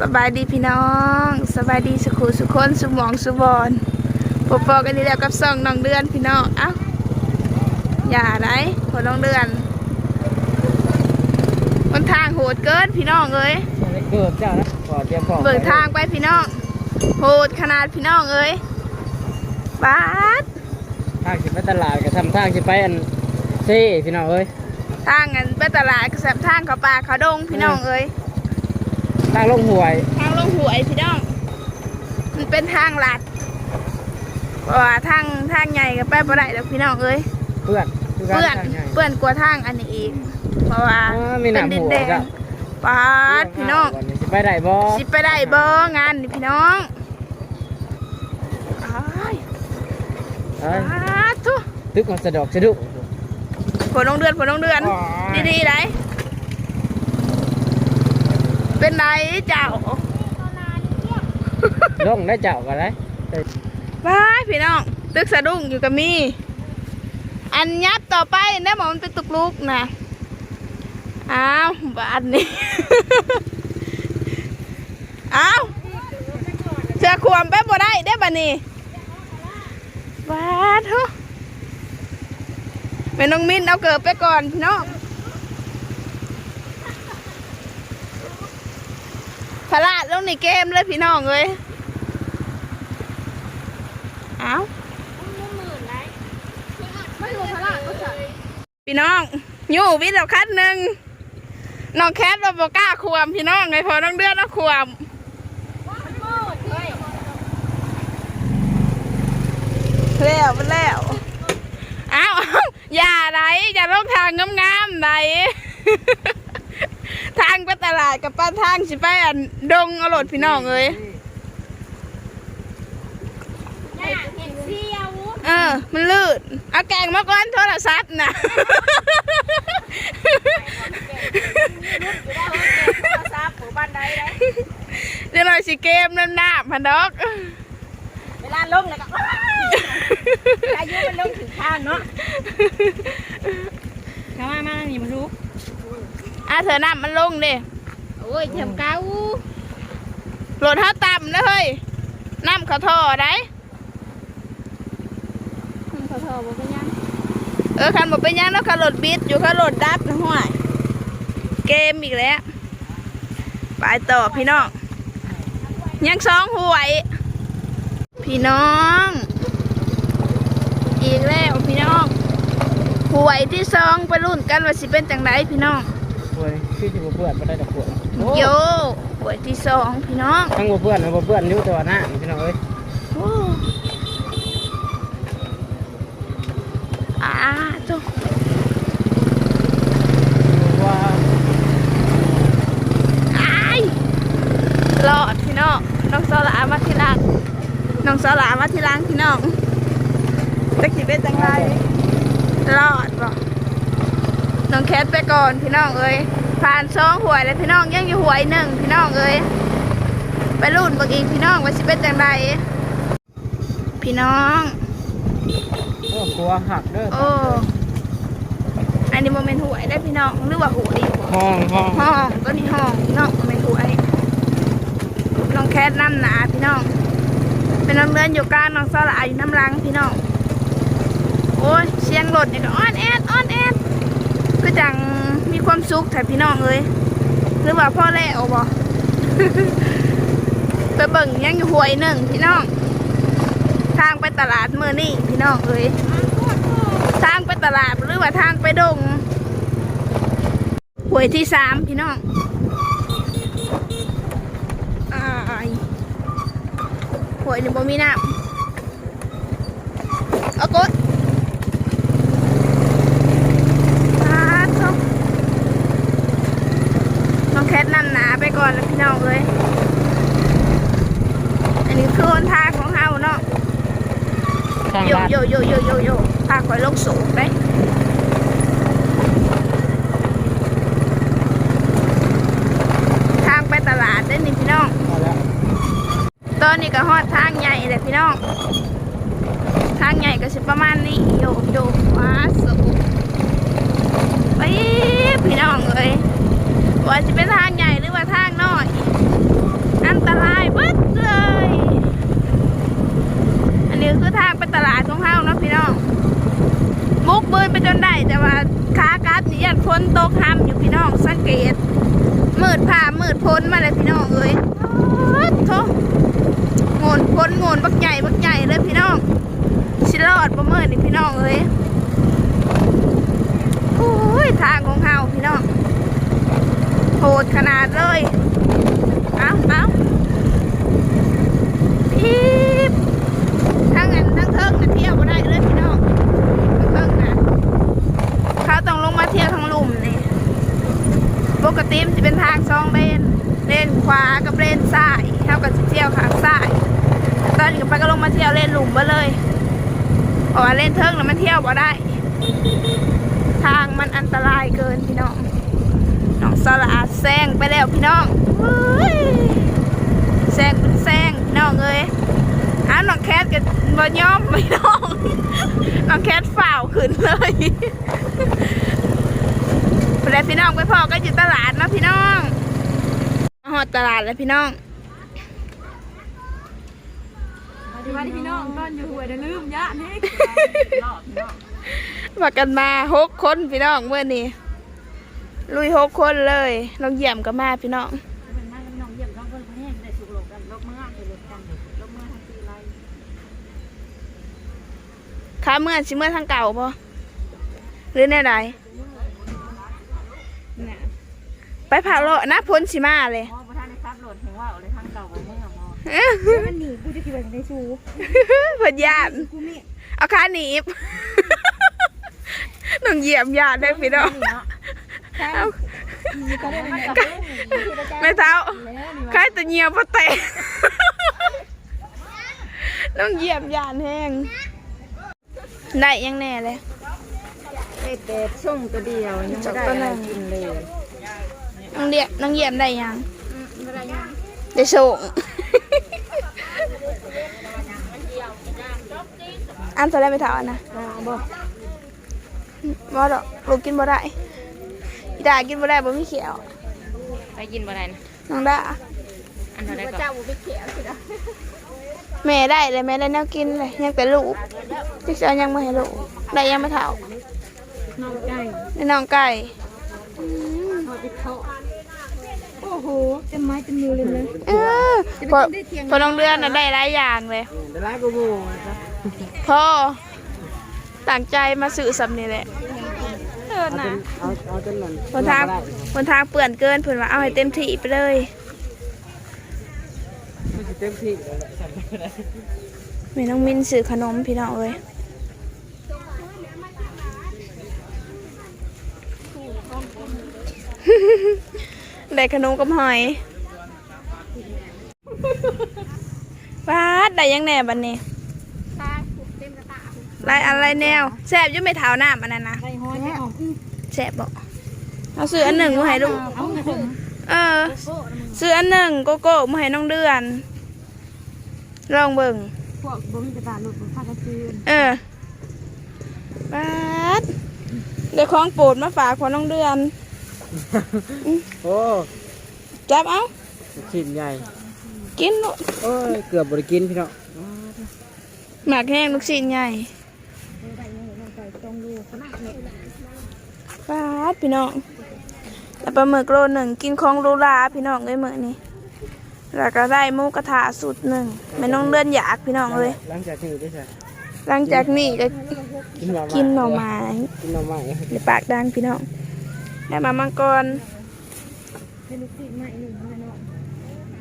สบายดีพี่น้องสบายดีสุขุสุคนสุหมองสุบอนพบปอกันนี่แล้วกับสองน้องเดือนพี่น้องเอ้าอย่าไรพอน้องเดือนมันทางโหดเกินพี่น้องเอ้ยเกิดเจ้านะก่อนเตรียมของเบิกทางไปพี่น้องโหดขนาดพี่น้องเอ้ยบาดทางสิไปตลาดก็ทำทางสิไปอันเซ่พี่น้องเอ้ยทางกันไปตลาดกระสับทางเขาป่าเขาดงพี่น้องเอ้ย ทางลงห่วย ทางลงหวยพี่น้อง มันเป็นทางลัดเพราะว่าทางทางใหญ่ก็ไปบ่ได้แล้วพี่น้องเอ้ยเพื่อนคืกัเปื้อนทางใหญ่ เปื้อนกว่าทางอันนี้อีก เพราะว่าอ๋อมีหเป็นนามดินหัวแดงจ้ะปาดพี่น้องวันนี้สิไปได้บ่สิไปได้เบงานนี่พี่น้องอ้ายเอ้ยปาดทุตึกของสะดอกสะดุผลลงเดือนผลลงเดือนอ๋อดีๆไหน เป็นไรเจ้าลงได้เจ้ากันได้ว้ายพี่น้องตึกสะดุ้งอยู่กับมีอันยับต่อไปเนี่ยหมอมันเป็นตุกลุกนะอ้าวบาดนี่อ้าวเสือขวมไปบ่ได้ได้อบ่นี่บาดเฮะแม่น้องมินเอาเกิดไปก่อนพี่น้อง พลาดลงในเกมเลยพี่น้องเอ้ยอ้าวพี่น้องอยู่วิทย์เราคัดหนึ่งน้องแคทเราบอกล้าขวมพี่น้องไงพอน้องเดือนเราขวมแล้วมันแล้วอ้าวอย่าไหนอย่าลงทางงามๆไหน ทางไปตลาดกับป้าทางสิไปอันดงเอารถพี่น้องเอ้ยเออ มันลื่นเอาแกงมาก่อนโทรศัพท์นะเดี๋ยวเราสิเกมน้ำหน้าพันดอก เวลาลงแล้วก็อายุมันลงถึงข้างเนาะเข้ามามานี่มันรู้ อะเธอน้ำมันลงเด้โอ้ยเทียมเก้ารถเท้าต่ำนะเฮ้ยน้ำเขาท่อได้มันขอโทษบอกเป็นยังเออคันบอกเป็นหยังแล้วคันรถบิดอยู่คันรถดับนะห่วยเกมอีกแล้วไปต่อพี่น้องยังสองหวย พี่น้อง อีกแล้วพี่น้องหวยที่สองไปรุ่นกันว่าสิเป็นจังไดพี่น้องห่ วยคือสิบ่เพื่อนบ่ได้ดอกห่วยโอ้โยหวยที่สองพี่น้องทั้งบ่เพื่อนนะบ่เพื่อนอยู่แต่ว่าหน้าพี่น้องเอ้ยโอ้อาจุว่าอายรอดพี่น้องน้องสลามาทีหลังน้องสลามาทีหลังพี่น้องตะกี้เป็นจังไรรอดบ่ น้องแคทไปก่อนพี่น้องเอ้ยผ่านสองหวยแล้วพี่น้องยังอยู่หวยหนึ่งพี่น้องเอ้ยไปรุ่นเบักอีกพี่น้องว่าสิเป็นจังไรพี่น้องโอ้กลัวหักเด้อโอ้อันนี้โมเมนต์หวยได้พี่น้องหรือว่าหวยห้องห้องห้องก็นี่ห้องพี่น้องโมเมนต์หวยน้องแคทน้ำหนาพี่น้อง เป็นน้องเดินอยู่กลางน้องสลายอยู่น้ำลังพี่น้องโอ้ยเสียงรถเนี่ยก็อ้อนแอดอ้อนแอด คือจังมีความสุขแต่พี่น้องเลยหรือว่าพ่อแล้วบ่ไปเบิ่งยังอยู่หวยหนึ่งพี่น้อง ทางไปตลาดเมื่อนี่พี่น้องเอ้ยทางไปตลาดหรือว่าทางไปดงหวยที่สามพี่น้องอายหวยนี่งบ่มีน้ำเอากดอาทบ น้องแคทนำหนาไปก่อนแล้วพี่น้องเลยอันนี้คือหนทางของเฮาเนาะทางโยลาดโยโยโยโยโยพาคอยลงสูงได้ทางไปตลาดได้อนี่พี่น้องเอาแล้วตอนนี้ก็ฮอดทางใหญ่เลยพี่น้องทางใหญ่ก็สิประมาณนี้โยโยว้าสูงไปพี่น้องเลยว่าจะ นตกห้ำอยู่พี่น้องสังเกตมืดผ่ามืดพ้นมาเลยพี่น้องเอ้ยโทงนพ้นงนบักใหญ่บักใหญ่เลยพี่น้องชิลอดประเมินนี่พี่น้องเอ้ยโอ้ยทางของเฮาพี่น้องโหดขนาดเลยเอาเอาพีบทั้งเงินทั้งเทิงนะเที่ยวก็ได้เลยพี่น้อง วากับเลนซ้ายเท่ากับสิเที่ยวข้างซ้ายตอนนี้ก็ไปก็ลงมาเที่ยวเล่นหลุมไปเลยเพราะว่าเลนเทิงแล้วมันเที่ยวบ่ได้ ทางมันอันตรายเกินพี่น้องน้องสลาแซงไปแล้วพี่น้องแซงเป็นแซงพี่น้องเอ้ยอ้าวน้องแคทกับบ่ย่อมพี่น้องน้องแคทฝ่าวขึ้นเลยไปแล้วพี่น้องไปพอก็อยู่ตลาดนะพี่น้อง อดตลาดแล้วพี่น้องดีว่าที่พี่น้องตอนอยู่หัวเดี๋ยวลืมยะนี่มากันมาหกคนพี่น้องเมื่อนี้ลุยหกคนเลยน้องเยี่ยมก็มาพี่น้องมันมากับน้องเยี่ยมน้องเพิ่นแห้งได้สุกหลกกันลกเมื่อไปลกกันลกเมื่อทั้งปีไรค้าเมื่อชิเมื่อทางเก่าปะหรือแน่ใดเนี่ยไปผ่าเลาะนะพ้นชิมาเลย มื่อมอมันหนีกูจะคิดว่าจะได้ชูเพิ่นยานกูมีเอาขาหนีบน้องเยี่ยมยานได้อพี่น้องเอามีก็ได้มันกับไม่เท้าใครตัวเงียบปะเตะน้องเยี่ยมยานแห้งได้ยังแน่เลยได้แต่ส่งตัวเดียวยังไม่ได้อะไรกินเลยน้องเดียน้องเยี่ยมได้ยังได้ส่ง อันจะได้ไม่เท่าอันนะบ่บ่ดอกลูกกินบ่ได้อีดากินบ่ได้บ่มีเขียวไปกินบ่ได้นะน้องดาอันเท่าไรก็แม่ได้เลยแม่ได้แนวกินเลยยังแต่ลูกจิกเสียยังไม่ให้ลูกได้ยังไม่เท่าน้องไก่ได้น้องไก่พอไปเทาะโอ้โหเต็มไม้เต็มมือเลยนะเออพอพอน้องเดือนน่ะได้หลายอย่างเลยเดี๋ยวไล่กูบูครับ พ่อตั้งใจมาสื่อสำนี่แหละเออน่ะเอาเอาจนหล่นบนทางบนทางเปื่อนเกินเพิ่นว่าเอาให้เต็มที่ไปเลยมันสิเต็มที่แล้วแหละจำไม่ได้แม่น้องมินซื้อขนมพี่น้องเอ้ยได้ขนมกับหอยฟาดได้ยังแหน่บัดนี้ ลายอะไรแนวแซ่บอยุ่ไม่เท้าน้ำอันนั้นนะไก่ห้อยไม่ออกแซ่บบอกเอาซื้ออันหนึ่งมาให้ลูกเอาผมเออซื้ออันหนึ่งโกโก้มาให้น้องเดือน ลองเบิ่งพวกบ่มีกระดาษหลุดผ้ากระชืนเออปาดเดี๋ยวของโปรดมาฝากพอน้องเดือนโอ้จับเอาชิ้นใหญ่ กินลูกโอ้ย เกือบบริกินพี่น้องหมากแห้งลูกชิ้นใหญ่ปา ดพี่น้องแล้วปลาหมึกโลหนึ่งกินของโลลาพี่น้องเลยมื้อนี้แล้วก็ได้หมูกระทะสุดหนึ่งไม่น้องเดือนอยากพี่น้องเลยหลังจากนี้ได้ใช่หลังจากนี้ก็กินหน่อไม้กินหน่อไม้กินหน่อไม้ในปากดังพี่น้องได้มามังกรเป็นลูกศิษย์ใหม่หนึ่งมาเนาะ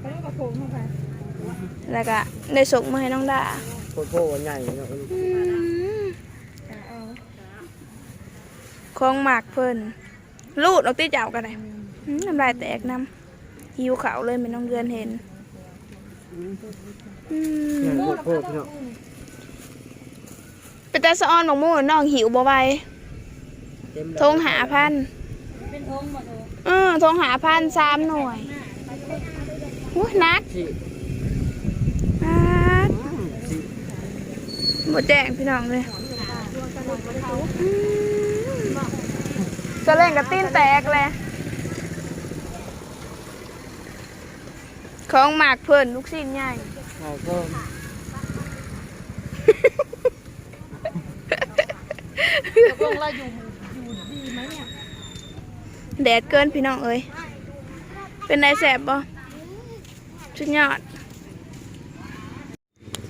ไปแล้วก็โผล่เข้าไปแล้วก็ได้ส่งมาให้น้องดาโคตรโคตรใหญ่เนาะ ของหมากเพิ่นลูดออกตีเจ้ากันเลยน้ำลายแตกน้ำหิวเขาวเลยไม่น้องเดือนเห็นอืมใหญ่โคตรโคตรพี่น้องเป็นแต่สะออนบอกมู่น้องหิวบ่ไหวเต็มทงหาพันเป็นทงหมดเลยเออทงหาพันสามหน่วยอุ้ยนักที่นักที่หมดแดงพี่น้องเลยอืม จะเล่นกับตีนแตกเลยของหมากเพิ่นลูกชิ้นใหญ่เราก็ตกลงเราอยู่อยู่ดีไหมเนี่ยแดดเกินพี่น้องเอ้ยเป็นไดแสบบ่ชุดยอด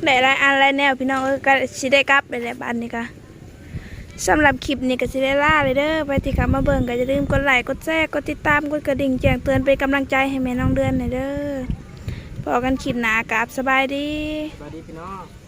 ได้หลายอันหลายแนวพี่น้องเอ้ยก็สิได้กลับไปแล้วบ้านนี้ก็ สำหรับคลิปนี้ก็สิได้ลาเลยเด้อไปที่ค้ามาเบิ่งก็จะลืมกดไลค์กดแชร์กดติดตามกดกระดิ่งแจ้งเตือนเป็นกำลังใจให้แม่น้องเดือนหน่อยเด้อพอกันคลิปหนากราบสบายดี สวัสดีพี่น้อง